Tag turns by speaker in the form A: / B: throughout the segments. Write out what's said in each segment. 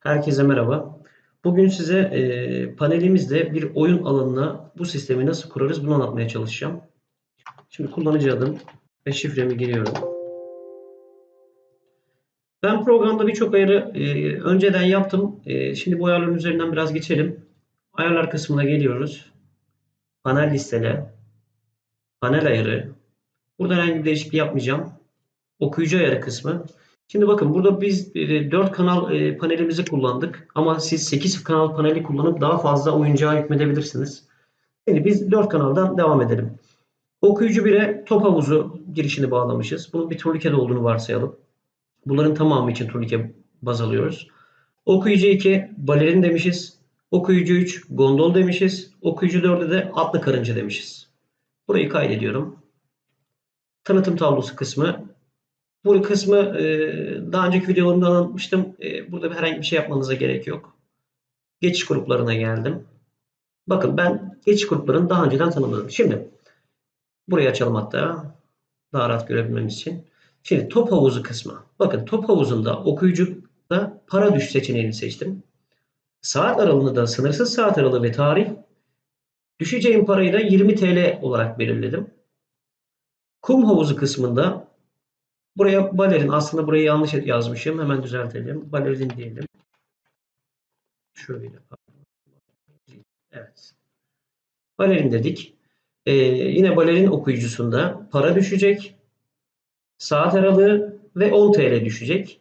A: Herkese merhaba. Bugün size e, panelimizde bir oyun alanına bu sistemi nasıl kurarız bunu anlatmaya çalışacağım. Şimdi kullanıcı adım ve şifremi giriyorum. Ben programda birçok ayarı e, önceden yaptım. E, şimdi bu ayarların üzerinden biraz geçelim. Ayarlar kısmına geliyoruz. Panel listele, panel ayarı. Burada herhangi bir değişiklik yapmayacağım. Okuyucu ayarı kısmı. Şimdi bakın burada biz 4 kanal e, panelimizi kullandık ama siz 8 kanal paneli kullanıp daha fazla oyuncağa hükmedebilirsiniz. Şimdi biz 4 kanaldan devam edelim. Okuyucu 1'e top havuzu girişini bağlamışız. Bunun bir turnikede olduğunu varsayalım. Bunların tamamı için turnike baz alıyoruz. Okuyucu 2 balerin demişiz. Okuyucu 3 gondol demişiz. Okuyucu 4'e de atlı karınca demişiz. Burayı kaydediyorum. Tanıtım tablosu kısmı bu kısmı e, daha önceki videolarımda anlatmıştım. E, burada herhangi bir şey yapmanıza gerek yok. Geçiş gruplarına geldim. Bakın ben geçiş gruplarını daha önceden tanımladım. Şimdi burayı açalım hatta. Daha rahat görebilmemiz için. Şimdi top havuzu kısmı. Bakın top havuzunda okuyucuda para düş seçeneğini seçtim. Saat aralığını da sınırsız saat aralığı ve tarih düşeceğim parayı da 20 TL olarak belirledim. Kum havuzu kısmında Buraya balerin aslında burayı yanlış yazmışım. Hemen düzeltelim. Balerin diyelim. Şöyle. Evet. Balerin dedik. Ee, yine balerin okuyucusunda para düşecek. Saat aralığı ve 10 TL düşecek.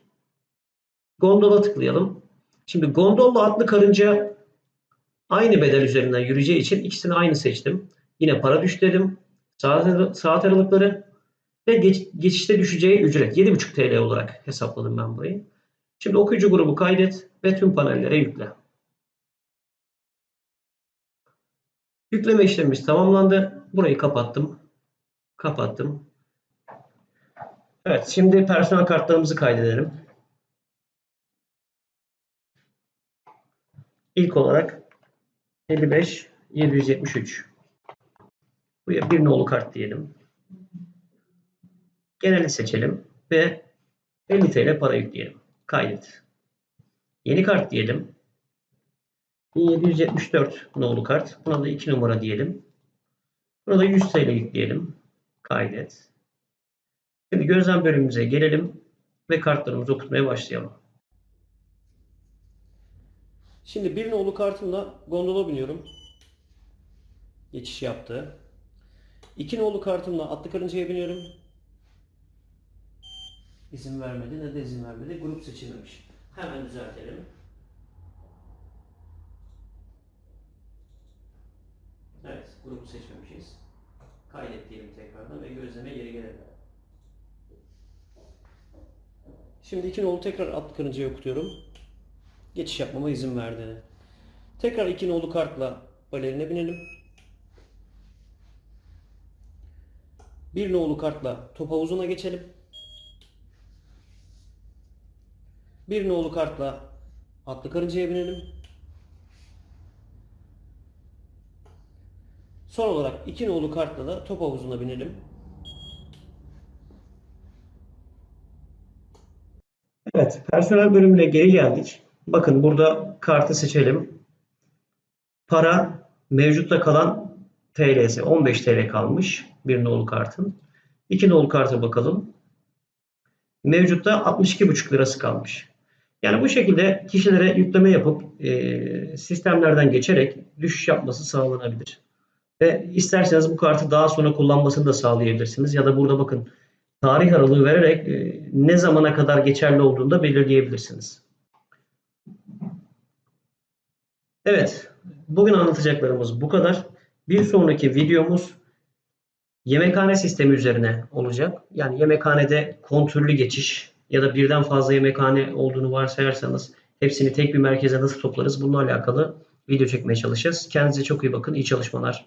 A: Gondola tıklayalım. Şimdi gondolla atlı karınca aynı bedel üzerinden yürüyeceği için ikisini aynı seçtim. Yine para düş dedim. Saat, saat aralıkları ve geç, geçişte düşeceği ücret 7,5 TL olarak hesapladım ben burayı. Şimdi okuyucu grubu kaydet ve tüm panellere yükle. Yükleme işlemimiz tamamlandı. Burayı kapattım. Kapattım. Evet, şimdi personel kartlarımızı kaydedelim. İlk olarak 55 773. Buraya bir nolu kart diyelim. Geneli seçelim ve 50 TL para yükleyelim. Kaydet. Yeni kart diyelim. 1774 nolu kart. Buna da 2 numara diyelim. Buna da 100 TL yükleyelim. Kaydet. Şimdi gözlem bölümümüze gelelim ve kartlarımızı okutmaya başlayalım. Şimdi bir nolu kartımla gondola biniyorum. Geçiş yaptı. İki nolu kartımla atlı karıncaya biniyorum izin vermedi ne de izin vermedi. Grup seçilmemiş. Hemen düzeltelim. Evet, grubu seçmemişiz. Kaydet diyelim tekrardan ve gözleme geri gelelim. Şimdi iki nolu tekrar atlı karıncayı okutuyorum. Geçiş yapmama izin verdi. Tekrar iki nolu kartla balerine binelim. Bir nolu kartla top havuzuna geçelim. Bir nolu kartla atlı karıncaya binelim. Son olarak iki nolu kartla da top havuzuna binelim. Evet, personel bölümüne geri geldik. Bakın burada kartı seçelim. Para mevcutta kalan TL'si 15 TL kalmış bir nolu kartın. İki nolu karta bakalım. Mevcutta 62,5 lirası kalmış. Yani bu şekilde kişilere yükleme yapıp e, sistemlerden geçerek düşüş yapması sağlanabilir. Ve isterseniz bu kartı daha sonra kullanmasını da sağlayabilirsiniz. Ya da burada bakın tarih aralığı vererek e, ne zamana kadar geçerli olduğunu da belirleyebilirsiniz. Evet, bugün anlatacaklarımız bu kadar. Bir sonraki videomuz yemekhane sistemi üzerine olacak. Yani yemekhanede kontrollü geçiş, ya da birden fazla yemekhane olduğunu varsayarsanız hepsini tek bir merkeze nasıl toplarız bununla alakalı video çekmeye çalışacağız. Kendinize çok iyi bakın. İyi çalışmalar.